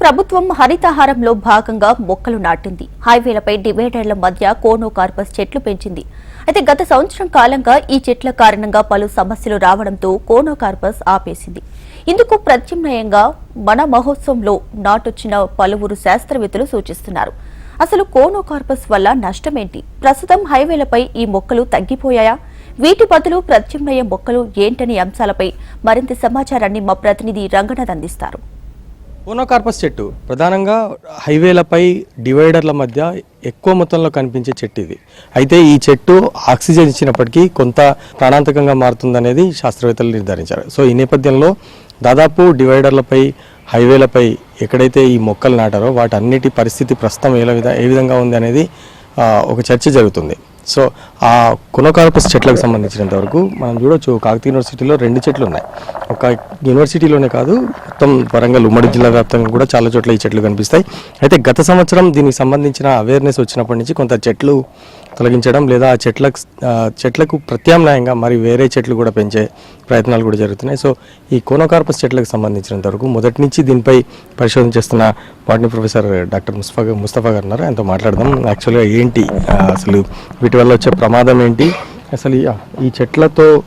ప్రభుత్వం హరితహారంలో భాగంగా మొక్కలు నాటింది. హైవేలపై డివైడర్ల మధ్య కోనో కార్పస్ చెట్లు పెంచింది. అయితే గత సంవత్సరం కాలంగా ఈ చెట్ల కారణంగా పలు సమస్యలు రావడంతో కోనో కార్పస్ ఆపేసింది. ఇందుకు ప్రత్యామ్నాయంగా మన మహోత్సవంలో నాటొచ్చిన పలువురు శాస్త్రవేత్తలు సూచిస్తున్నారు. అసలు కోనో కార్పస్ వల్ల నష్టమేంటి? ప్రస్తుతం హైవేలపై ఈ మొక్కలు తగ్గిపోయాయా? వీటి బదులు ప్రత్యామ్నాయ మొక్కలు ఏంటనే అంశాలపై మరింత సమాచారాన్ని మా ప్రతినిధి రంగనాథ్ అందిస్తారు. ఓనోకార్పస్ చెట్టు. ప్రధానంగా హైవేలపై డివైడర్ల మధ్య ఎక్కువ మొత్తంలో కనిపించే చెట్టు ఇది. అయితే ఈ చెట్టు ఆక్సిజన్ ఇచ్చినప్పటికీ కొంత ప్రాణాంతకంగా మారుతుందనేది శాస్త్రవేత్తలు నిర్ధారించారు. సో ఈ నేపథ్యంలో దాదాపు డివైడర్లపై హైవేలపై ఎక్కడైతే ఈ మొక్కలు నాటారో వాటన్నిటి పరిస్థితి ప్రస్తుతం ఏ విధంగా ఏ విధంగా ఉంది అనేది ఒక చర్చ జరుగుతుంది. సో ఆ కొనోకార్పస్ చెట్లకు సంబంధించినంత వరకు మనం చూడొచ్చు కాకతీయ యూనివర్సిటీలో రెండు చెట్లు ఉన్నాయి. ఒక యూనివర్సిటీలోనే కాదు మొత్తం వరంగల్ ఉమ్మడి జిల్లా వ్యాప్తంగా కూడా చాలా చోట్ల ఈ చెట్లు కనిపిస్తాయి. అయితే గత సంవత్సరం దీనికి సంబంధించిన అవేర్నెస్ వచ్చినప్పటి నుంచి కొంత చెట్లు తొలగించడం లేదా ఆ చెట్లకు చెట్లకు ప్రత్యామ్నాయంగా మరి వేరే చెట్లు కూడా పెంచే ప్రయత్నాలు కూడా జరుగుతున్నాయి. సో ఈ కోనోకార్పస్ చెట్లకు సంబంధించినంత వరకు మొదటి నుంచి దీనిపై పరిశోధన చేస్తున్న botany professor doctor Mustafa Mustafa గారు ఉన్నారు. ఆయనతో మాట్లాడదాం. యాక్చువల్గా ఏంటి అసలు వీటి వల్ల వచ్చే ప్రమాదం ఏంటి? అసలు ఈ- ఈ చెట్లతో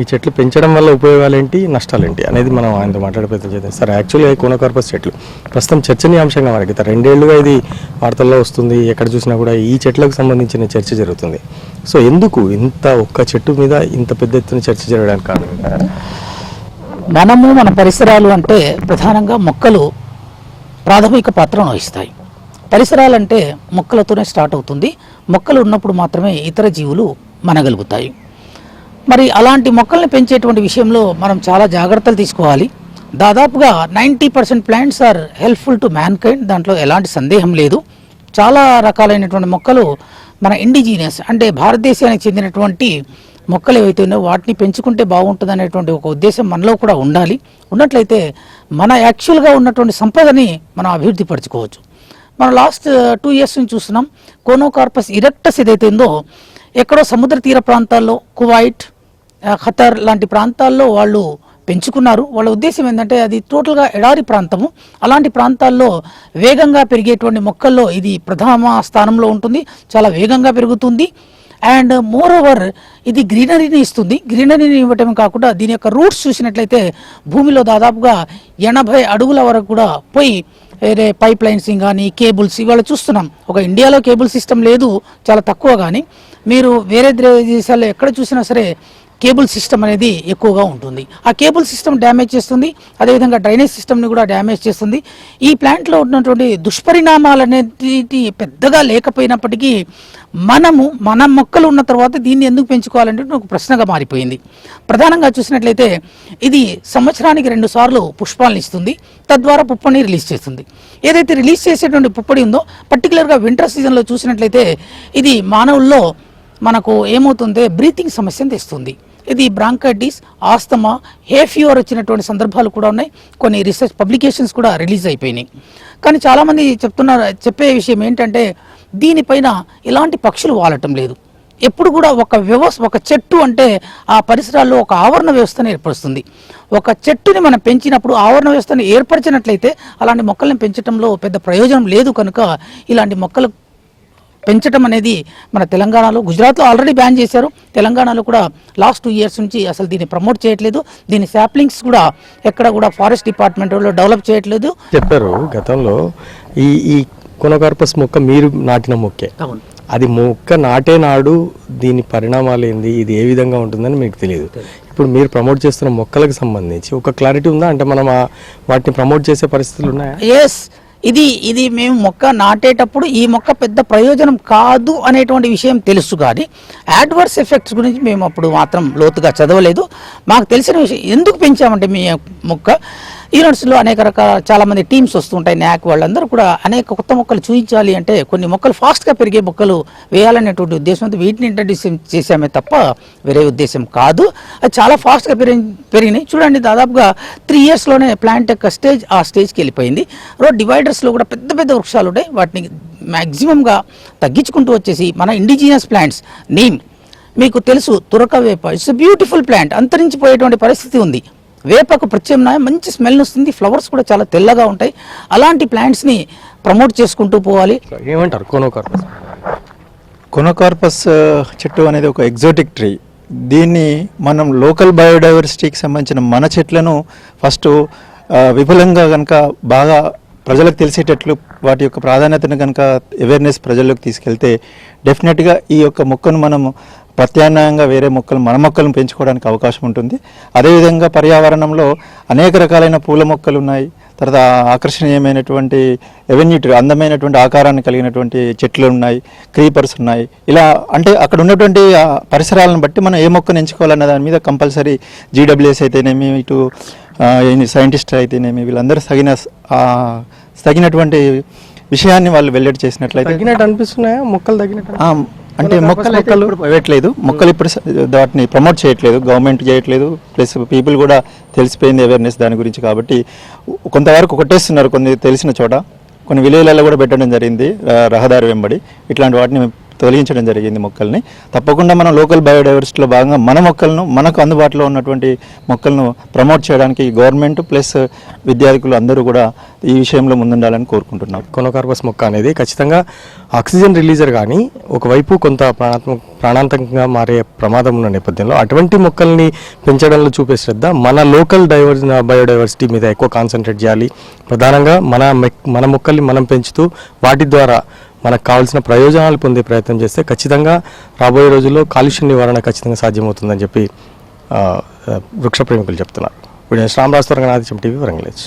ఈ చెట్లు పెంచడం వల్ల ఉపయోగాలు ఏంటి నష్టాలు ఏంటి అనేది మనం ఆయనతో మాట్లాడే ప్రయత్నం చేద్దాం. సార్ యాక్చువల్గా కోనోకార్పస్ చెట్లు. ప్రస్తుతం చర్చనీయాంశంగా మనకి రెండేళ్ళుగా ఇది వార్తల్లో వస్తుంది. ఎక్కడ చూసినా కూడా ఈ చెట్లకు సంబంధించిన చర్చ జరుగుతుంది. సో ఎందుకు ఇంత ఒక్క చెట్టు మీద ఇంత పెద్ద ఎత్తున చర్చ జరగడానికి కారణం? మనము మన పరిసరాలు అంటే ప్రధానంగా మొక్కలు ప్రాథమిక పాత్రను వహిస్తాయి. పరిసరాలు అంటే మొక్కలతోనే స్టార్ట్ అవుతుంది. మొక్కలు ఉన్నప్పుడు మాత్రమే ఇతర జీవులు మనగలుగుతాయి. మరి అలాంటి మొక్కల్ని పెంచేటువంటి విషయంలో మనం చాలా జాగ్రత్తలు తీసుకోవాలి. దాదాపుగా ninety percent plants are helpful to mankind. దాంట్లో ఎలాంటి సందేహం లేదు. చాలా రకాలైనటువంటి మొక్కలు మన ఇండిజీనియస్ అంటే భారతదేశానికి చెందినటువంటి మొక్కలు ఏవైతే ఉన్నాయో వాటిని పెంచుకుంటే బాగుంటుంది అనేటువంటి ఒక ఉద్దేశం మనలో కూడా ఉండాలి. ఉన్నట్లయితే మన యాక్చువల్గా ఉన్నటువంటి సంపదని మనం అభివృద్ధి పరచుకోవచ్చు మనం లాస్ట్ టూ ఇయర్స్ నుంచి చూస్తున్నాం కోనోకార్పస్ ఇరెక్టస్ ఏదైతే ఉందో ఎక్కడో సముద్ర తీర ప్రాంతాల్లో కువైట్ ఖతర్ లాంటి ప్రాంతాల్లో వాళ్ళు పెంచుకున్నారు. వాళ్ళ ఉద్దేశం ఏంటంటే అది టోటల్గా ఎడారి ప్రాంతము. అలాంటి ప్రాంతాల్లో వేగంగా పెరిగేటువంటి మొక్కల్లో ఇది ప్రథమ స్థానంలో ఉంటుంది. చాలా వేగంగా పెరుగుతుంది. అండ్ మోర్ ఓవర్ ఇది గ్రీనరీని ఇస్తుంది. గ్రీనరీని ఇవ్వటం కాకుండా దీని యొక్క రూట్స్ చూసినట్లయితే భూమిలో దాదాపుగా ఎనభై అడుగుల వరకు కూడా పోయి వేరే పైప్ లైన్స్ కానీ కేబుల్స్ ఇవాళ చూస్తున్నాం. ఒక ఇండియాలో కేబుల్ సిస్టమ్ లేదు చాలా తక్కువ కానీ మీరు వేరే దేశాల్లో ఎక్కడ చూసినా సరే కేబుల్ సిస్టమ్ అనేది ఎక్కువగా ఉంటుంది. ఆ కేబుల్ సిస్టమ్ డ్యామేజ్ చేస్తుంది. అదేవిధంగా డ్రైనేజ్ సిస్టమ్ని కూడా డ్యామేజ్ చేస్తుంది. ఈ ప్లాంట్లో ఉన్నటువంటి దుష్పరిణామాలు అనేది పెద్దగా లేకపోయినప్పటికీ మనము మన మొక్కలు ఉన్న తర్వాత దీన్ని ఎందుకు పెంచుకోవాలంటే ఒక ప్రశ్నగా మారిపోయింది. ప్రధానంగా చూసినట్లయితే ఇది సంవత్సరానికి రెండు సార్లు పుష్పాలను ఇస్తుంది. తద్వారా పుప్పని రిలీజ్ చేస్తుంది. ఏదైతే రిలీజ్ చేసేటువంటి పుప్పడి ఉందో పర్టికులర్గా వింటర్ సీజన్లో చూసినట్లయితే ఇది మానవుల్లో మనకు ఏమవుతుంది బ్రీతింగ్ సమస్యను తెస్తుంది. ఇది బ్రాంకైటిస్ ఆస్తమా హే ఫీవర్ వచ్చినటువంటి సందర్భాలు కూడా ఉన్నాయి. కొన్ని రీసెర్చ్ పబ్లికేషన్స్ కూడా రిలీజ్ అయిపోయినాయి. కానీ చాలామంది చెప్తున్నారు చెప్పే విషయం ఏంటంటే దీనిపైన ఇలాంటి పక్షులు వాలటం లేదు. ఎప్పుడు కూడా ఒక వ్యవస్థ ఒక చెట్టు అంటే ఆ పరిసరాల్లో ఒక ఆవరణ వ్యవస్థను ఏర్పరుస్తుంది. ఒక చెట్టుని మనం పెంచినప్పుడు ఆవరణ వ్యవస్థను ఏర్పరిచినట్లయితే అలాంటి మొక్కలను పెంచడంలో పెద్ద ప్రయోజనం లేదు కనుక ఇలాంటి మొక్కలు పెంచడం అనేది మన తెలంగాణలో గుజరాత్లో ఆల్రెడీ బ్యాన్ చేశారు. తెలంగాణలో కూడా లాస్ట్ టూ ఇయర్స్ నుంచి అసలు దీన్ని ప్రమోట్ చేయట్లేదు. దీని శాప్లింగ్స్ కూడా ఎక్కడ కూడా ఫారెస్ట్ డిపార్ట్మెంట్ వాళ్ళు డెవలప్ చేయట్లేదు. చెప్పారు గతంలో ఈ ఈ కొనోకార్పస్ మొక్క మీరు నాటిన మొక్కే. అది మొక్క నాటే నాడు దీని పరిణామాలు ఏంది ఇది ఏ విధంగా ఉంటుందని మీకు తెలియదు. ఇప్పుడు మీరు ప్రమోట్ చేస్తున్న మొక్కలకు సంబంధించి ఒక క్లారిటీ ఉందా? అంటే మనం వాటిని ప్రమోట్ చేసే పరిస్థితులు ఉన్నాయా? ఎస్ ఇది ఇది మేము మొక్క నాటేటప్పుడు ఈ మొక్క పెద్ద ప్రయోజనం కాదు అనేటువంటి విషయం తెలుసు కానీ యాడ్వర్స్ ఎఫెక్ట్స్ గురించి మేము అప్పుడు మాత్రం లోతుగా చదవలేదు. మాకు తెలిసిన విషయం ఎందుకు పెంచామంటే మీ మొక్క? ఈరోడ్స్లో అనేక రకాల చాలా మంది టీమ్స్ వస్తుంటాయి. న్యాక్ వాళ్ళందరూ కూడా అనేక కొత్త మొక్కలు చూపించాలి అంటే కొన్ని మొక్కలు ఫాస్ట్గా పెరిగే మొక్కలు వేయాలనేటువంటి ఉద్దేశంతో వీటిని ఇంట్రడ్యూస్ చేసామే తప్ప వేరే ఉద్దేశం కాదు. అది చాలా ఫాస్ట్గా పెరిగి పెరిగినాయి. చూడండి దాదాపుగా త్రీ ఇయర్స్లోనే ప్లాంట్ యొక్క స్టేజ్ ఆ స్టేజ్కి వెళ్ళిపోయింది. రోడ్ డివైడర్స్లో కూడా పెద్ద పెద్ద వృక్షాలు ఉంటాయి వాటిని మ్యాక్సిమంగా తగ్గించుకుంటూ వచ్చేసి మన ఇండిజినియస్ ప్లాంట్స్ నేమ్ మీకు తెలుసు తురక వేప ఇట్స్ బ్యూటిఫుల్ ప్లాంట్ అంతరించిపోయేటువంటి పరిస్థితి ఉంది. వేపకు ప్రత్యామ్నాయం మంచి స్మెల్ వస్తుంది ఫ్లవర్స్ కూడా చాలా తెల్లగా ఉంటాయి. అలాంటి ప్లాంట్స్ని ప్రమోట్ చేసుకుంటూ పోవాలి. ఏమంటారు? కోనోకార్పస్. కొనోకార్పస్ చెట్టు అనేది ఒక ఎగ్జోటిక్ ట్రీ దీన్ని మనం లోకల్ బయోడైవర్సిటీకి సంబంధించిన మన చెట్లను ఫస్ట్ ఆ, విపులంగా కనుక బాగా ప్రజలకు తెలిసేటట్లు వాటి యొక్క ప్రాధాన్యతను కనుక అవేర్నెస్ ప్రజల్లోకి తీసుకెళ్తే డెఫినెట్గా ఈ యొక్క మొక్కను మనం ప్రత్యామ్నాయంగా వేరే మొక్కలు మన మొక్కలను పెంచుకోవడానికి అవకాశం ఉంటుంది. అదేవిధంగా పర్యావరణంలో అనేక రకాలైన పూల మొక్కలు ఉన్నాయి. తర్వాత ఆకర్షణీయమైనటువంటి రెవెన్యూ ట్రీ అందమైనటువంటి ఆకారాన్ని కలిగినటువంటి చెట్లు ఉన్నాయి క్రీపర్స్ ఉన్నాయి. ఇలా అంటే అక్కడ ఉన్నటువంటి పరిసరాలను బట్టి మనం ఏ మొక్కను ఎంచుకోవాలన్న దాని మీద కంపల్సరీ జీడబ్ల్యూఎస్ అయితేనేమి ఇటు సైంటిస్ట్ అయితేనేమి వీళ్ళందరూ తగిన తగినటువంటి విషయాన్ని వాళ్ళు వెల్లడి చేసినట్లయితే తగ్గినట్టు అనిపిస్తున్నాయా? మొక్కలు తగ్గినట్టు ఆ, అంటే మొక్కలు ఇప్పుడు వేయట్లేదు మొక్కలు ఇప్పుడు వాటిని ప్రమోట్ చేయట్లేదు. గవర్నమెంట్ చేయట్లేదు. ప్లస్ పీపుల్ కూడా తెలిసిపోయింది అవేర్నెస్ దాని గురించి కాబట్టి కొంతవరకు కొట్టేస్తున్నారు కొన్ని తెలిసిన చోట. కొన్ని విలేజ్లలో కూడా పెట్టడం జరిగింది రహదారి వెంబడి. ఇట్లాంటి వాటిని తొలగించడం జరిగింది మొక్కల్ని. తప్పకుండా మనం లోకల్ బయోడైవర్సిటీలో భాగంగా మన మొక్కలను మనకు అందుబాటులో ఉన్నటువంటి మొక్కలను ప్రమోట్ చేయడానికి గవర్నమెంట్ ప్లస్ విద్యార్థులు అందరూ కూడా ఈ విషయంలో ముందుండాలని కోరుకుంటున్నాం. కొనోకార్పస్ మొక్క అనేది ఖచ్చితంగా ఆక్సిజన్ రిలీజర్ కానీ ఒకవైపు కొంత ప్రాణాత్మక ప్రాణాంతకంగా మారే ప్రమాదం ఉన్న నేపథ్యంలో అటువంటి మొక్కల్ని పెంచడంలో చూపే శ్రద్ధ మన లోకల్ డైవర్ బయోడైవర్సిటీ మీద ఎక్కువ కాన్సన్ట్రేట్ చేయాలి. ప్రధానంగా మన మన మొక్కల్ని మనం పెంచుతూ వాటి ద్వారా మనకు కావాల్సిన ప్రయోజనాలు పొందే ప్రయత్నం చేస్తే ఖచ్చితంగా రాబోయే రోజుల్లో కాలుష్య నివారణ ఖచ్చితంగా సాధ్యమవుతుందని చెప్పి వృక్ష ప్రేమికులు చెప్తున్నారు. వీడియో శ్రామరాజ్ రంగనాథ్ టీవీ వరంగలేజ్